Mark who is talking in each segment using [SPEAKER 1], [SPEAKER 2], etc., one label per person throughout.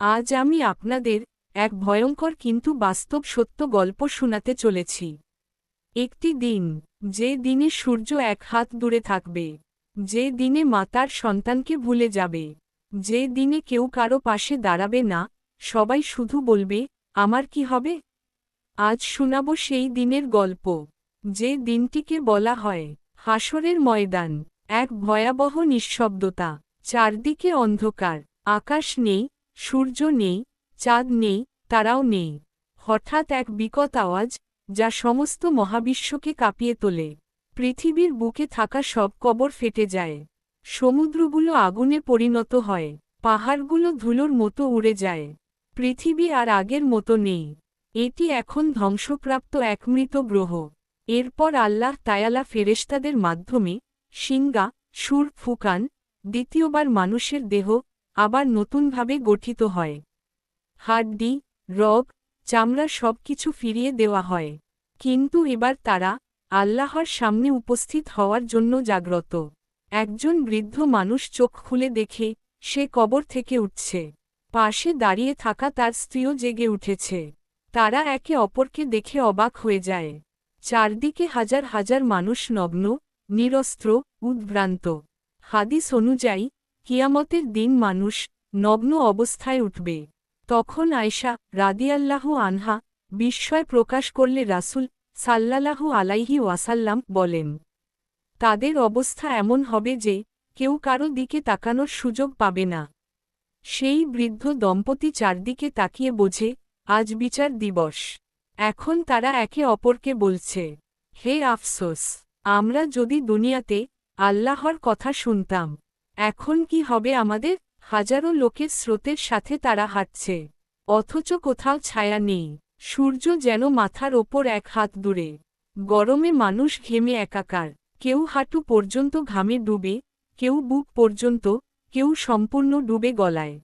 [SPEAKER 1] আজ আমি আপনাদের এক ভয়ঙ্কর কিন্তু বাস্তব সত্য গল্প শোনাতে চলেছি। একটি দিন, যে দিনে সূর্য এক হাত দূরে থাকবে, যে দিনে মাতার সন্তানকে ভুলে যাবে, যে দিনে কেউ কারও পাশে দাঁড়াবে না, সবাই শুধু বলবে, আমার কি হবে? আজ শোনাব সেই দিনের গল্প, যে দিনটিকে বলা হয় হাসরের ময়দান, এক ভয়াবহ নিঃশব্দতা, চারদিকে অন্ধকার, আকাশ নেই সূর্য নেই, চাঁদ নেই, তারাও নেই। হঠাৎ এক বিকট আওয়াজ, যা সমস্ত মহাবিশ্বকে কাঁপিয়ে তোলে। পৃথিবীর বুকে থাকা সব কবর ফেটে যায়। সমুদ্রগুলো আগুনে পরিণত হয়। পাহাড়গুলো ধুলোর মতো উড়ে যায়। পৃথিবী আর আগের মতো নেই। এটি এখন ধ্বংসপ্রাপ্ত এক মৃত গ্রহ। এরপর আল্লাহ তায়ালা ফেরেশতাদের মাধ্যমে সিঙ্গা সুর, ফুকান, দ্বিতীয়বার মানুষের দেহ আবার নতুনভাবে গঠিত হয়। হাড্ডি রগ চামড়া সব কিছু ফিরিয়ে দেওয়া হয়। কিন্তু এবার তারা আল্লাহর সামনে উপস্থিত হওয়ার জন্য জাগ্রত। একজন বৃদ্ধ মানুষ চোখ খুলে দেখে, সে কবর থেকে উঠছে। পাশে দাঁড়িয়ে থাকা তার স্ত্রীও জেগে উঠেছে। তারা একে অপরকে দেখে অবাক হয়ে যায়। চারদিকে হাজার হাজার মানুষ নগ্ন, নিরস্ত্র, উদ্ভ্রান্ত। হাদিস অনুযায়ী কিয়ামতের দিন মানুষ নগ্ন অবস্থায় উঠবে। তখন আয়সা রাদিয়াল্লাহু আনহা বিস্ময় প্রকাশ করলে রাসুল সাল্লাল্লাহু আলাইহি ওয়াসাল্লাম বলেন, তাদের অবস্থা এমন হবে যে কেউ কারও দিকে তাকানোর সুযোগ পাবে না। সেই বৃদ্ধ দম্পতি চারদিকে তাকিয়ে বোঝে, আজ বিচার দিবস। এখন তারা একে অপরকে বলছে, হে আফসোস, আমরা যদি দুনিয়াতে আল্লাহর কথা শুনতাম এখন কি হবে আমাদের? হাজারো লোকের স্রোতের সাথে তারা হাঁটছে। অথচ কোথাও ছায়া নেই। সূর্য যেন মাথার ওপর এক হাত দূরে। গরমে মানুষ ঘেমে একাকার। কেউ হাঁটু পর্যন্ত ঘামে ডুবে, কেউ বুক পর্যন্ত, কেউ সম্পূর্ণ ডুবে গলায়।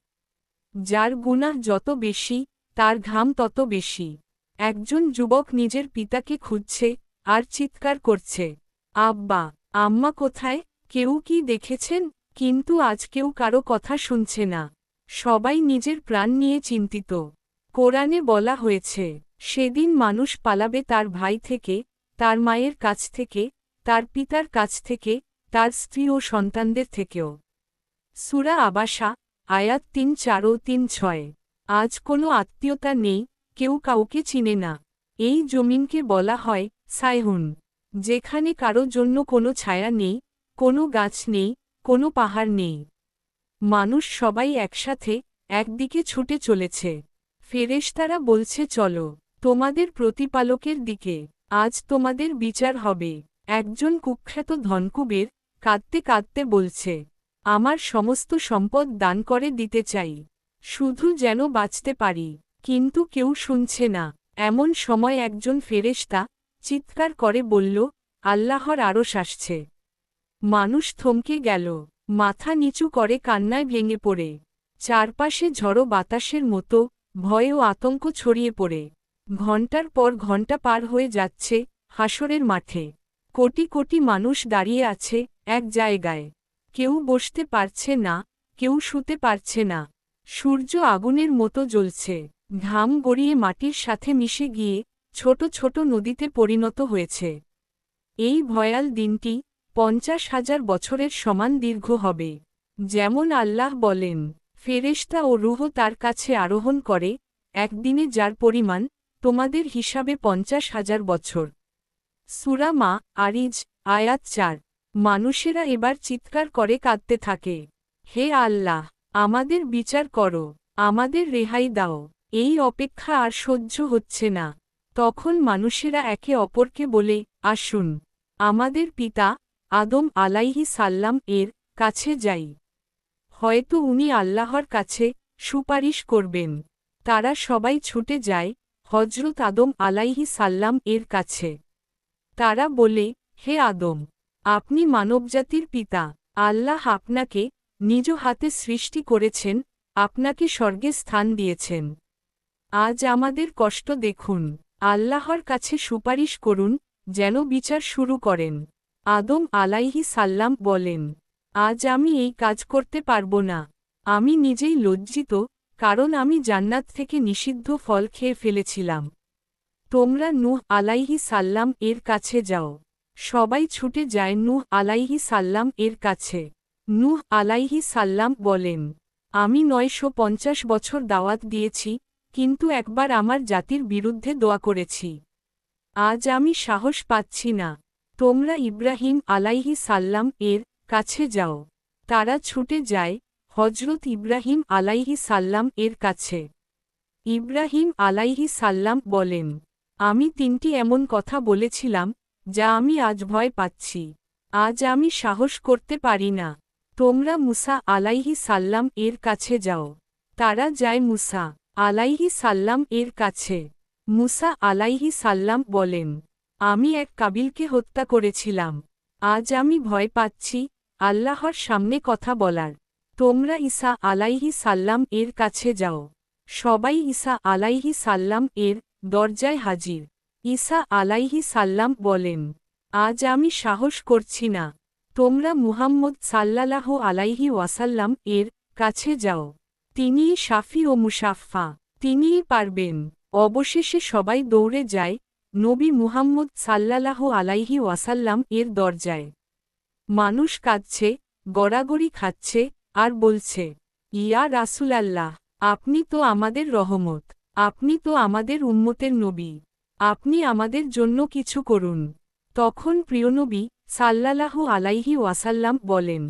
[SPEAKER 1] যার গুনাহ যত বেশি, তার ঘাম তত বেশি। একজন যুবক নিজের পিতাকে খুঁজছে, আর চিৎকার করছে। আব্বা, আম্মা কোথায়? কেউ কি দেখেছেন? কিন্তু আজ কেউ কারও কথা শুনছে না। সবাই নিজের প্রাণ নিয়ে চিন্তিত। কোরআনে বলা হয়েছে, সেদিন মানুষ পালাবে তার ভাই থেকে, তার মায়ের কাছ থেকে, তার পিতার কাছ থেকে, তার স্ত্রী ও সন্তানদের থেকেও। সুরা আবাসা, আয়াত তিন চার ও তিন ছয়। আজ কোনো আত্মীয়তা নেই, কেউ কাউকে চিনে না। এই জমিনকে বলা হয় সাইহুন। যেখানে কারও জন্য কোনো ছায়া নেই, কোনো গাছ নেই কোনো পাহাড় নেই। মানুষ সবাই একসাথে একদিকে ছুটে চলেছে। ফেরেশতারা বলছে, চলো, তোমাদের প্রতিপালকের দিকে, আজ তোমাদের বিচার হবে। একজন কুখ্যাত ধনকুবের কাঁদতে কাঁদতে বলছে, আমার সমস্ত সম্পদ দান করে দিতে চাই, শুধু যেন বাঁচতে পারি। কিন্তু কেউ শুনছে না। এমন সময় একজন ফেরেশতা চিৎকার করে বলল, আল্লাহর আরশ আসছে। মানুষ থমকে গেল। মাথা নিচু করে কান্নায় ভেঙে পড়ে। চারপাশে ঝড়ো বাতাসের মতো, ভয় ও আতঙ্ক ছড়িয়ে পড়ে। ঘণ্টার পর ঘণ্টা পার হয়ে যাচ্ছে হাসরের মাঠে। কোটি কোটি মানুষ দাঁড়িয়ে আছে এক জায়গায়। কেউ বসতে পারছে না, কেউ শুতে পারছে না। সূর্য আগুনের মতো জ্বলছে। ঘাম গড়িয়ে মাটির সাথে মিশে গিয়ে ছোট ছোট নদীতে পরিণত হয়েছে। এই ভয়াল দিনটি পঞ্চাশ হাজার বছরের সমান দীর্ঘ হবে। যেমন আল্লাহ বলেন, ফেরেশতা ও রুহ তার কাছে আরোহণ করে, একদিনে যার পরিমাণ, তোমাদের হিসাবে পঞ্চাশ হাজার বছর। সুরা মা আরিজ, আয়াত চার। মানুষেরা এবার চিৎকার করে কাঁদতে থাকে। হে আল্লাহ, আমাদের বিচার করো, আমাদের রেহাই দাও, এই অপেক্ষা আর সহ্য হচ্ছে না। তখন মানুষেরা একে অপরকে বলে, আসুন, আমাদের পিতা আদম আলাইহি সাল্লাম এর কাছে যাই। হয়তো উনি আল্লাহর কাছে সুপারিশ করবেন। তারা সবাই ছুটে যায় হজরত আদম আলাইহি সাল্লাম এর কাছে। তারা বলে, হে আদম, আপনি মানবজাতির পিতা। আল্লাহ আপনাকে নিজ হাতে সৃষ্টি করেছেন, আপনাকে স্বর্গে স্থান দিয়েছেন। আজ আমাদের কষ্ট দেখুন। আল্লাহর কাছে সুপারিশ করুন, যেন বিচার শুরু করেন। আদম আলাইহি সাল্লাম বলেন, আজ আমি এই কাজ করতে পারব না। আমি নিজেই লজ্জিত, কারণ আমি জান্নাত থেকে নিষিদ্ধ ফল খেয়ে ফেলেছিলাম। তোমরা নূহ আলাইহি সাল্লাম এর কাছে যাও। সবাই ছুটে যায় নূহ আলাইহি সাল্লাম এর কাছে। নূহ আলাইহি সাল্লাম বলেন, আমি নয়শো পঞ্চাশ বছর দাওয়াত দিয়েছি, কিন্তু একবার আমার জাতির বিরুদ্ধে দোয়া করেছি। আজ আমি সাহস পাচ্ছি না। তোমরা ইব্রাহিম আলাইহি সাল্লাম এর কাছে যাও। তারা ছুটে যায় হজরত ইব্রাহিম আলাইহি সাল্লাম এর কাছে। ইব্রাহিম আলাইহি সাল্লাম বলেন, আমি তিনটি এমন কথা বলেছিলাম, যা আমি আজ ভয় পাচ্ছি। আজ আমি সাহস করতে পারি না। তোমরা মুসা আলাইহি সাল্লাম এর কাছে যাও। তারা যায় মুসা আলাইহি সাল্লাম এর কাছে। মুসা আলাইহি সাল্লাম বলেন আমি এক কাবিলকে হত্যা করেছিলাম। আজ আমি ভয় পাচ্ছি, আল্লাহর সামনে কথা বলার। তোমরা ঈসা আলাইহি সাল্লাম এর কাছে যাও। সবাই ঈসা আলাইহি সাল্লাম এর দরজায় হাজির। ঈসা আলাইহি সাল্লাম বলেন, আজ আমি সাহস করছি না। তোমরা মুহাম্মদ সাল্লালাহ আলাইহি ওয়াসাল্লাম এর কাছে যাও। তিনিই শাফি ও মুসাফা তিনিই পারবেন। অবশেষে সবাই দৌড়ে যায় নবী মুহাম্মদ সাল্লালাহ আলাইহি ওয়াসাল্লাম এর দরজায়। মানুষ কাঁদছে, গড়াগড়ি খাচ্ছে, আর বলছে, ইয়া রাসুলাল্লাহ, আপনি তো আমাদের রহমত, আপনি তো আমাদের উম্মতের নবী, আপনি আমাদের জন্য কিছু করুন। তখন প্রিয়নবী সাল্লালাহু আলাইহি ওয়াসাল্লাম বলেন,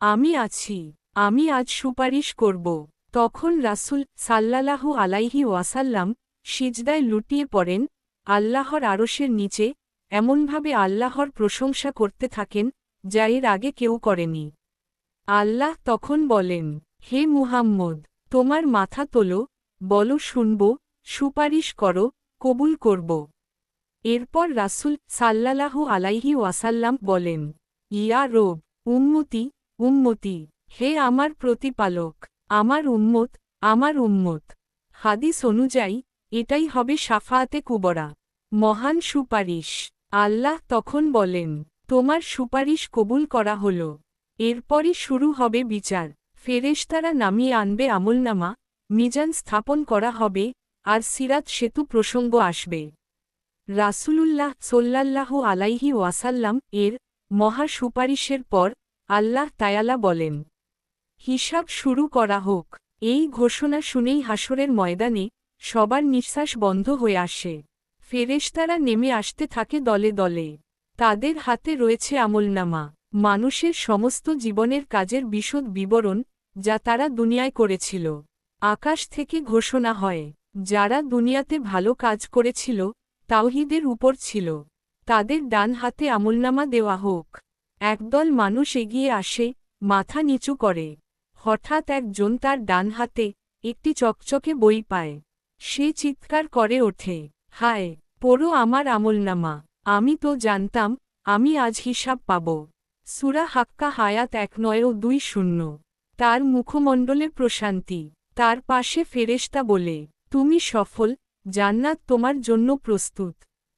[SPEAKER 1] আমি আছি, আমি আজ সুপারিশ করব। তখন রাসুল সাল্লালাহু আলাইহি ওয়াসাল্লাম সিজদায় লুটিয়ে পড়েন আল্লাহর আরশের নিচে এমনভাবে আল্লাহর প্রশংসা করতে থাকেন, যা এর আগে কেউ করেনি। আল্লাহ তখন বলেন, হে মুহাম্মদ, তোমার মাথা তোলো, বলো শুনব, সুপারিশ করো, কবুল করব। এরপর রাসুল সাল্লালাহু আলাইহি ওয়াসাল্লাম বলেন, ইয়া রোব, উম্মতি উম্মতি, হে আমার প্রতিপালক, আমার উম্মত আমার উম্মত। হাদিস অনুযায়ী এটাই হবে সাফায়াতে কুবরা। মহান সুপারিশ। আল্লাহ তখন বলেন, তোমার সুপারিশ কবুল করা হল। এরপরই শুরু হবে বিচার। ফেরেশতারা নামিয়ে আনবে আমলনামা, মিজান স্থাপন করা হবে, আর সিরাত সেতু প্রসঙ্গ আসবে। রাসূলুল্লাহ সোল্লাল্লাহু আলাইহি ওয়াসাল্লাম এর মহা সুপারিশের পর আল্লাহ তায়ালা বলেন, হিসাব শুরু করা হোক। এই ঘোষণা শুনেই হাসরের ময়দানে সবার নিঃশ্বাস বন্ধ হয়ে আসে। ফেরেশতারা নেমে আসতে থাকে দলে দলে। তাদের হাতে রয়েছে আমলনামা। মানুষের সমস্ত জীবনের কাজের বিশদ বিবরণ যা তারা দুনিয়ায় করেছিল। আকাশ থেকে ঘোষণা হয়, যারা দুনিয়াতে ভালো কাজ করেছিল, তাওহিদের উপর ছিল। তাদের ডান হাতে আমলনামা দেওয়া হোক। একদল মানুষ এগিয়ে আসে, মাথা নিচু করে। হঠাৎ একজন তার ডান হাতে একটি চকচকে বই পায়। সে চিৎকার করে ওঠে, হায়, পড়ো আমার আমলনামা, আমি তো জানতাম, আমি আজ হিসাব পাব। সুরা হাক্কা হায়াত এক নয় ও দুই শূন্য। তার মুখমণ্ডলে প্রশান্তি, তার পাশে ফেরেশতা বলে, তুমি সফল, জান্নাত তোমার জন্য প্রস্তুত।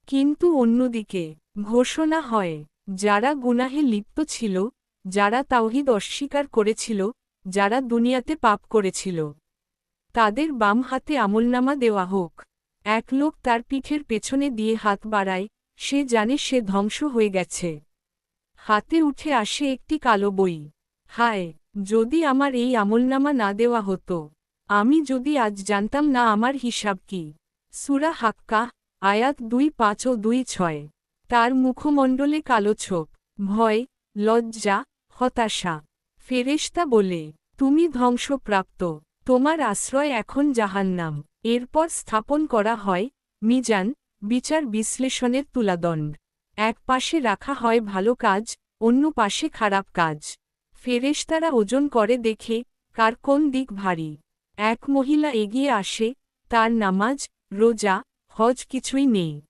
[SPEAKER 1] কিন্তু অন্যদিকে ঘোষণা হয়, যারা গুনাহে লিপ্ত ছিল, যারা তাওহিদ অস্বীকার করেছিল, যারা দুনিয়াতে পাপ করেছিল তাদের বাম হাতে আমলনামা দেওয়া হোক। এক লোক তার পিঠের পেছনে দিয়ে হাত বাড়ায়, সে জানে সে ধ্বংস হয়ে গেছে। হাতে উঠে আসে একটি কালো বই। হায়, যদি আমার এই আমলনামা না দেওয়া হতো, আমি যদি আজ জানতাম না আমার হিসাব কি। সুরা হাক্কা, আয়াত দুই পাঁচ ও দুই ছয়। তার মুখমণ্ডলে কালো ছোপ, ভয়, লজ্জা, হতাশা। ফেরেশতা বলে, তুমি ধ্বংসপ্রাপ্ত। তোমার আশ্রয় এখন জাহান্নাম। এরপর স্থাপন করা হয় মিজান বিচার বিশ্লেষণের তুলাদণ্ড। এক পাশে রাখা হয় ভালো কাজ, অন্য পাশে খারাপ কাজ। ফেরেশতারা ওজন করে দেখে, কার কোন দিক ভারী। এক মহিলা এগিয়ে আসে, তার নামাজ, রোজা, হজ কিছুই নেই।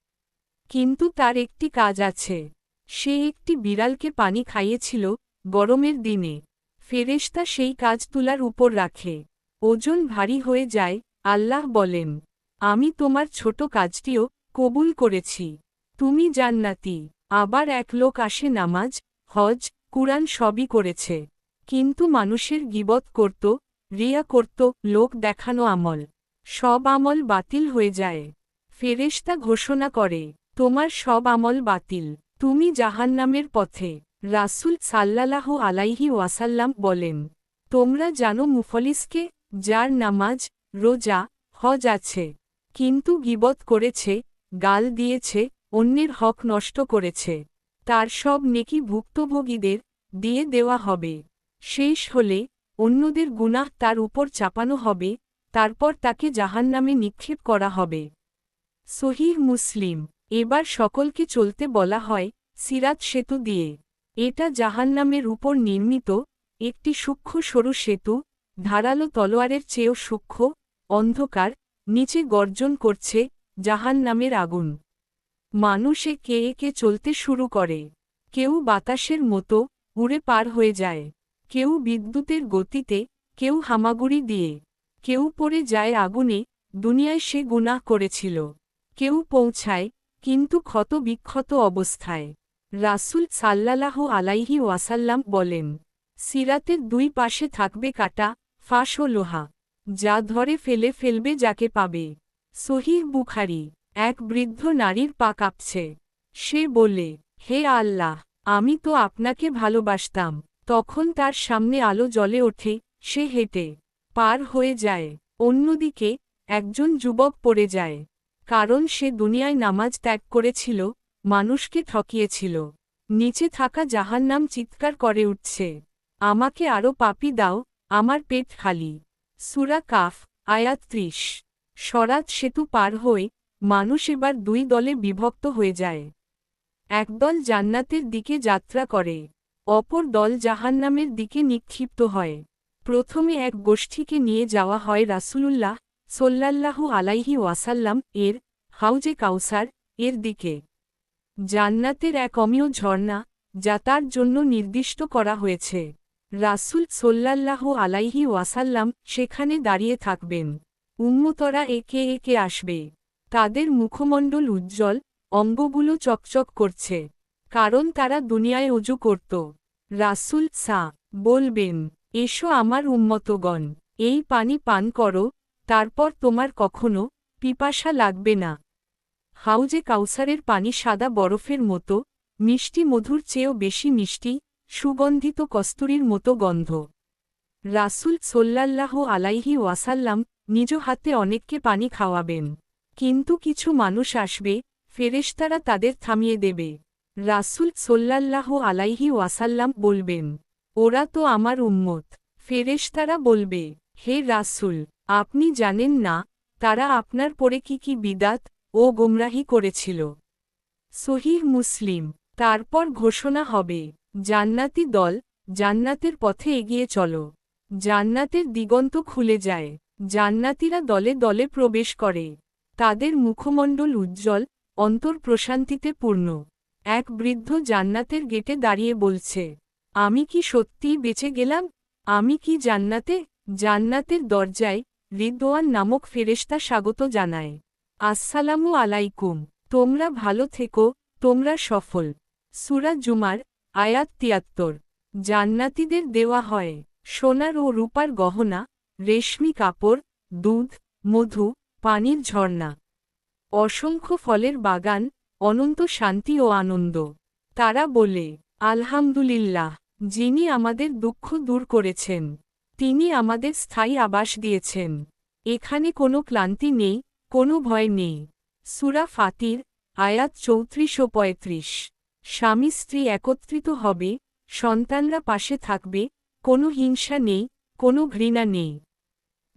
[SPEAKER 1] কিন্তু তার একটি কাজ আছে। সে একটি বিড়ালকে পানি খাইয়েছিল গরমের দিনে। ফেরেশতা সেই কাজ তুলার উপর রাখে। ওজন ভারী হয়ে যায়, আল্লাহ বলেন, আমি তোমার ছোট কাজটিও কবুল করেছি। তুমি জান্নাতি। আবার এক লোক আসে নামাজ, হজ, কুরআন সবই করেছে। কিন্তু মানুষের গিবত করত, রিয়া করত, লোক দেখানো আমল। সব আমল বাতিল হয়ে যায়। ফেরেশতা ঘোষণা করে, তোমার সব আমল বাতিল। তুমি জাহান্নামের পথে। রাসুল সাল্লাহ আলাইহি ওয়াসাল্লাম বলেন, তোমরা জানো মুফলিসকে যার নামাজ, রোজা, হজ আছে। কিন্তু গিবত করেছে, গাল দিয়েছে, অন্যের হক নষ্ট করেছে। তার সব নেকি ভুক্তভোগীদের দিয়ে দেওয়া হবে। শেষ হলে অন্যদের গুনাহ তার উপর চাপানো হবে, তারপর তাকে জাহান্নামে নিক্ষেপ করা হবে। সহিহ মুসলিম, এবার সকলকে চলতে বলা হয়, সিরাত সেতু দিয়ে। এটা জাহান্নামের উপর নির্মিত, একটি সূক্ষ্ম সরু সেতু ধারালো তলোয়ারের চেয়েও সূক্ষ্ম, অন্ধকার, নিচে গর্জন করছে জাহান্নামের আগুন। মানুষে কে একে চলতে শুরু করে। কেউ বাতাসের মতো উড়ে পার হয়ে যায়। কেউ বিদ্যুতের গতিতে, কেউ হামাগুড়ি দিয়ে। কেউ পড়ে যায় আগুনে, দুনিয়ায় সে গুনাহ করেছিল। কেউ পৌঁছায়, কিন্তু ক্ষত বিক্ষত অবস্থায়। রাসুল সাল্লাহ আলাইহি ওয়াসাল্লাম বলেন, সিরাতের দুই পাশে থাকবে কাটা ফাঁস লোহা, যা ধরে ফেলে ফেলবে যাকে পাবে। সহিহ বুখারি, এক বৃদ্ধ নারীর পা কাঁপছে। সে বলে, হে আল্লাহ, আমি তো আপনাকে ভালোবাসতাম। তখন তার সামনে আলো জ্বলে ওঠে, সে হেঁটে পার হয়ে যায়। অন্যদিকে একজন যুবক পড়ে যায়। কারণ সে দুনিয়ায় নামাজ ত্যাগ করেছিল, মানুষকে ঠকিয়েছিল। নিচে থাকা জাহান্নাম চিৎকার করে উঠছে, আমাকে আরও পাপি দাও আমার পেট খালি। সুরা কাফ, আয়াত ত্রিশ। সেতু পার হয়ে মানুষ এবার দুই দলে বিভক্ত হয়ে যায়। একদল জান্নাতের দিকে যাত্রা করে, অপর দল জাহান্নামের দিকে নিক্ষিপ্ত হয়। প্রথমে এক গোষ্ঠীকে নিয়ে যাওয়া হয় রাসুলুল্লাহ সোল্লাল্লাহু আলাইহি ওয়াসাল্লাম এর হাউজে কাউসার এর দিকে। জান্নাতের এক অমীয় ঝর্ণা যা তার জন্য নির্দিষ্ট করা হয়েছে। রাসুল সোল্লাল্লাহু আলাইহি ওয়াসাল্লাম সেখানে দাঁড়িয়ে থাকবেন। উম্মতরা একে একে আসবে। তাদের মুখমণ্ডল উজ্জ্বল, অঙ্গগুলো চকচক করছে। কারণ তারা দুনিয়ায় উজু করত। রাসুল সা, বলবেন, এসো আমার উম্মতগণ, এই পানি পান করো, তারপর তোমার কখনো পিপাসা লাগবে না। হাউজে কাউসারের পানি সাদা বরফের মতো, মিষ্টি মধুর চেয়েও বেশি মিষ্টি সুগন্ধিত কস্তুরীর মতো গন্ধ। রাসুল সোল্লাল্লাহ আলাইহি ওয়াসাল্লাম নিজ হাতে অনেককে পানি খাওয়াবেন। কিন্তু কিছু মানুষ আসবে, ফেরেশতারা তাদের থামিয়ে দেবে। রাসুল সোল্লাল্লাহ আলাইহি ওয়াসাল্লাম বলবেন, ওরা তো আমার উম্মত। ফেরেশতারা বলবে, হে রাসুল, আপনি জানেন না, তারা আপনার পরে কি কি বিদাত ও গোমরাহি করেছিল? সহিহ মুসলিম, তারপর ঘোষণা হবে। জান্নাতি দল জান্নাতের পথে এগিয়ে চলো। জান্নাতের দিগন্ত খুলে যায়। জান্নাতিরা দলে দলে প্রবেশ করে। তাদের মুখমণ্ডল উজ্জ্বল অন্তর প্রশান্তিতে পূর্ণ। এক বৃদ্ধ জান্নাতের গেটে দাঁড়িয়ে বলছে, আমি কি সত্যিই বেঁচে গেলাম? আমি কি জান্নাতে? জান্নাতের দরজায় রিদোয়ান নামক ফেরেশতা স্বাগত জানায়, আসসালামু আলাইকুম। তোমরা ভালো থেকো, তোমরা সফল। সুরা জুমার আয়াত তিয়াত্তর। জান্নাতিদের দেওয়া হয় সোনার ও রূপার গহনা, রেশমি কাপড়, দুধ, মধু, পানির ঝর্ণা। অসংখ্য ফলের বাগান, অনন্ত শান্তি ও আনন্দ। তারা বলে, আলহামদুলিল্লাহ, যিনি আমাদের দুঃখ দূর করেছেন, তিনি আমাদের স্থায়ী আবাস দিয়েছেন। এখানে কোনো ক্লান্তি নেই, কোনো ভয় নেই। সুরা ফাতির, আয়াত চৌত্রিশ ও পঁয়ত্রিশ। স্বামী স্ত্রী একত্রিত হবে, সন্তানরা পাশে থাকবে, কোনো হিংসা নেই, কোনো ঘৃণা নেই।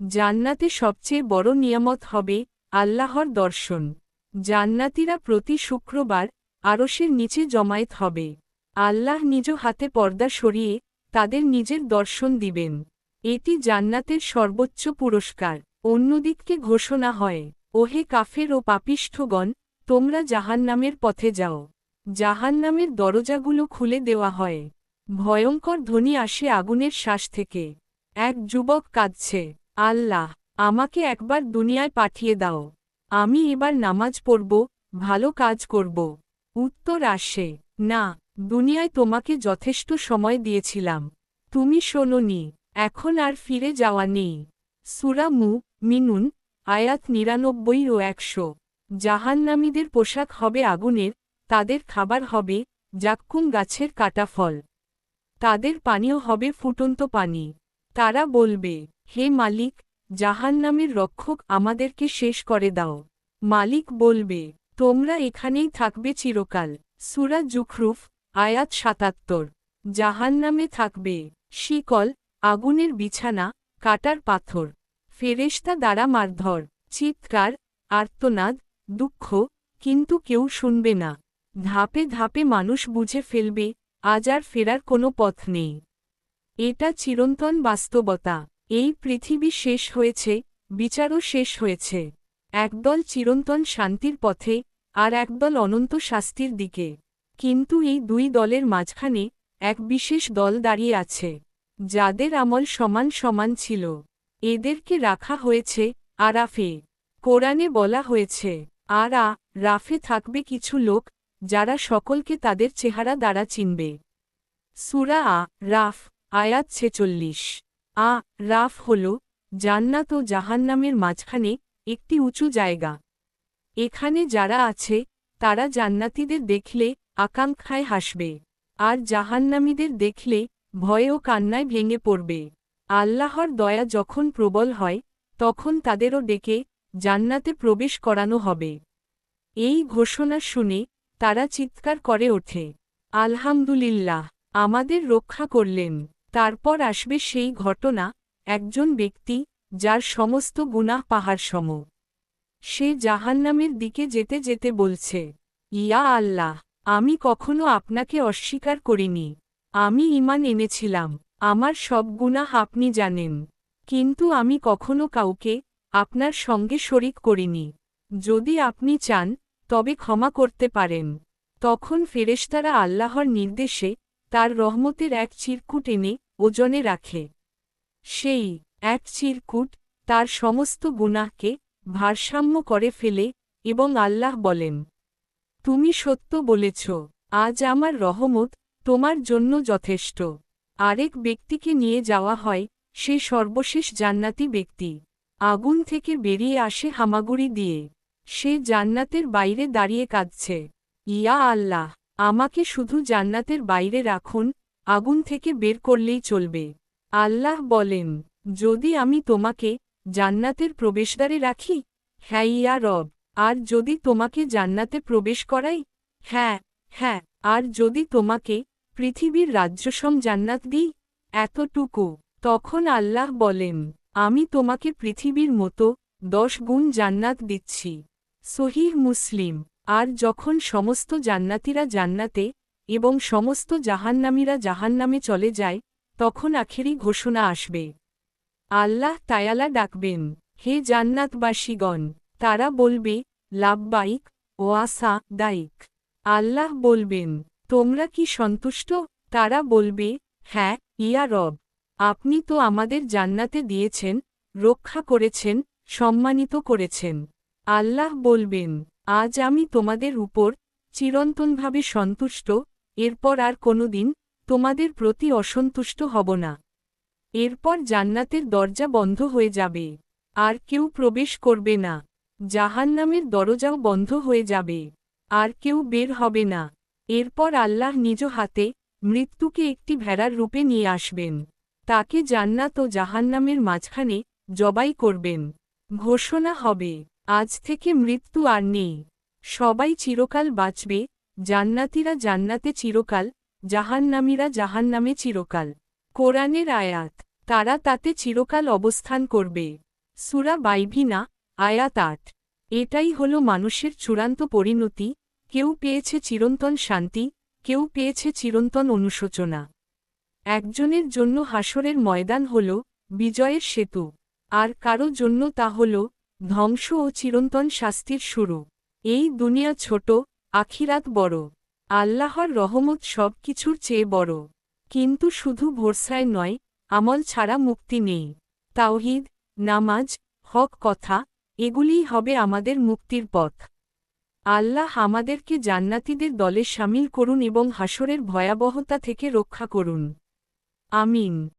[SPEAKER 1] জান্নাতে সবচেয়ে বড় নিয়ামত হবে আল্লাহর দর্শন। জান্নাতিরা প্রতি শুক্রবার আরশের নিচে জমায়েত হবে। আল্লাহ নিজ হাতে পর্দা সরিয়ে তাদের নিজের দর্শন দিবেন। এটি জান্নাতের সর্বোচ্চ পুরস্কার। অন্যদিককে ঘোষণা হয়, ওহে কাফের ও পাপিষ্ঠগণ, তোমরা জাহান্নামের পথে যাও। জাহান্নামের দরজাগুলো খুলে দেওয়া হয়। ভয়ঙ্কর ধ্বনি আসে আগুনের শ্বাস থেকে। এক যুবক কাঁদছে, আল্লাহ, আমাকে একবার দুনিয়ায় পাঠিয়ে দাও। আমি এবার নামাজ পড়ব, ভালো কাজ করব। উত্তর আসে, না, দুনিয়ায় তোমাকে যথেষ্ট সময় দিয়েছিলাম। তুমি শোনোনি, এখন আর ফিরে যাওয়া নেই। সুরামু মিনুন, আয়াত নিরানব্বই ও একশো। জাহান্নামীদের পোশাক হবে আগুনের তাদের খাবার হবে জাক্কুম গাছের কাটা ফল। তাদের পানীয় হবে ফুটন্ত পানি। তারা বলবে, হে মালিক, জাহান্নামের রক্ষক আমাদেরকে শেষ করে দাও। মালিক বলবে, তোমরা এখানেই থাকবে চিরকাল। সুরা জুখরুফ, আয়াত সাতাত্তর। জাহান্নামে থাকবে শিকল, আগুনের বিছানা, কাটার পাথর। ফেরেশতা দ্বারা মারধর, চিৎকার, আর্তনাদ, দুঃখ, কিন্তু কেউ শুনবে না। ধাপে ধাপে মানুষ বুঝে ফেলবে, আজ আর ফেরার কোনো পথ নেই। এটা চিরন্তন বাস্তবতা। এই পৃথিবী শেষ হয়েছে, বিচারও শেষ হয়েছে। একদল চিরন্তন শান্তির পথে, আর একদল অনন্ত শাস্তির দিকে। কিন্তু এই দুই দলের মাঝখানে, এক বিশেষ দল দাঁড়িয়ে আছে। যাদের আমল সমান সমান ছিল। এদেরকে রাখা হয়েছে, আরাফে। কোরআনে বলা হয়েছে, আর রাফে থাকবে কিছু লোক যারা সকলকে তাদের চেহারা দ্বারা চিনবে। সুরা আ রাফ, আয়াত ছেচল্লিশ। আ রাফ হল জান্নাত ও জাহান্নামের মাঝখানে একটি উঁচু জায়গা। এখানে যারা আছে, তারা জান্নাতীদের দেখলে আকাঙ্ক্ষায় হাসবে। আর জাহান্নামীদের দেখলে ভয়ে ও কান্নায় ভেঙে পড়বে। আল্লাহর দয়া যখন প্রবল হয়, তখন তাদেরও ডেকে জান্নাতে প্রবেশ করানো হবে। এই ঘোষণা শুনে তারা চিৎকার করে ওঠে। আলহামদুলিল্লাহ, আমাদের রক্ষা করলেন। তারপর আসবে সেই ঘটনা, একজন ব্যক্তি, যার সমস্ত গুনাহ পাহাড় সম। সে জাহান্নামের দিকে যেতে যেতে বলছে, ইয়া আল্লাহ, আমি কখনো আপনাকে অস্বীকার করিনি। আমি ইমান এনেছিলাম, আমার সব গুনাহ আপনি জানেন। কিন্তু আমি কখনো কাউকে আপনার সঙ্গে শরিক করিনি। যদি আপনি চান তবে ক্ষমা করতে পারেন। তখন ফেরেশতারা আল্লাহর নির্দেশে তার রহমতের এক চিরকুট এনে ওজনে রাখে। সেই এক চিরকুট তার সমস্ত গুনাহকে ভারসাম্য করে ফেলে এবং আল্লাহ বলেন, তুমি সত্য বলেছ, আজ আমার রহমত তোমার জন্য যথেষ্ট। আরেক ব্যক্তিকে নিয়ে যাওয়া হয় সে সর্বশেষ জান্নাতি ব্যক্তি। আগুন থেকে বেরিয়ে আসে হামাগুড়ি দিয়ে। সে জান্নাতের বাইরে দাঁড়িয়ে কাঁদছে। ইয়া আল্লাহ, আমাকে শুধু জান্নাতের বাইরে রাখুন, আগুন থেকে বের করলেই চলবে। আল্লাহ বলেন, যদি আমি তোমাকে জান্নাতের প্রবেশদ্বারে রাখি? হ্যাঁ ইয়া রব, আর যদি তোমাকে জান্নাতে প্রবেশ করাই? হ্যাঁ হ্যাঁ আর যদি তোমাকে পৃথিবীর রাজ্যসম জান্নাত দিই? এতটুকু। তখন আল্লাহ বলেন, আমি তোমাকে পৃথিবীর মতো দশ গুণ জান্নাত দিচ্ছি। সহিহ মুসলিম, আর যখন সমস্ত জান্নাতিরা জান্নাতে এবং সমস্ত জাহান্নামীরা জাহান্নামে চলে যায়, তখন আখেরি ঘোষণা আসবে। আল্লাহ তায়ালা ডাকবেন, হে জান্নাতবাসীগণ, তারা বলবে লাভবাইক ও আসা দায়িক আল্লাহ বলবেন, তোমরা কি সন্তুষ্ট? তারা বলবে হ্যাঁ ইয়া রব, আপনি তো আমাদের জান্নাতে দিয়েছেন, রক্ষা করেছেন, সম্মানিত করেছেন। আল্লাহ বলবেন, আজ আমি তোমাদের উপর চিরন্তনভাবে সন্তুষ্ট, এরপর আর কোনোদিন তোমাদের প্রতি অসন্তুষ্ট হব না। এরপর জান্নাতের দরজা বন্ধ হয়ে যাবে, আর কেউ প্রবেশ করবে না। জাহান্নামের দরজাও বন্ধ হয়ে যাবে, আর কেউ বের হবে না। এরপর আল্লাহ নিজ হাতে মৃত্যুকে একটি ভেড়ার রূপে নিয়ে আসবেন। তাকে জান্নাত ও জাহান্নামের মাঝখানে জবাই করবেন। ঘোষণা হবে। আজ থেকে মৃত্যু আর নেই। সবাই চিরকাল বাঁচবে, জান্নাতিরা জান্নাতে চিরকাল, জাহান্নামীরা জাহান্নামে চিরকাল। কোরআনের আয়াত, তারা তাতে চিরকাল অবস্থান করবে। সুরা বাইভিনা আয়াত আট। এটাই হল মানুষের চূড়ান্ত পরিণতি, কেউ পেয়েছে চিরন্তন শান্তি, কেউ পেয়েছে চিরন্তন অনুশোচনা। একজনের জন্য হাসরের ময়দান হল বিজয়ের সেতু, আর কারও জন্য তা হল ধ্বংস ও চিরন্তন শাস্তির শুরু। এই দুনিয়া ছোট, আখিরাত বড়। আল্লাহর রহমত সব কিছুর চেয়ে বড়। কিন্তু শুধু ভরসায় নয়, আমল ছাড়া মুক্তি নেই। তাওহিদ, নামাজ, হক, কথা, এগুলিই হবে আমাদের মুক্তির পথ। আল্লাহ আমাদেরকে জান্নাতীদের দলে সামিল করুন এবং হাসরের ভয়াবহতা থেকে রক্ষা করুন। আমিন।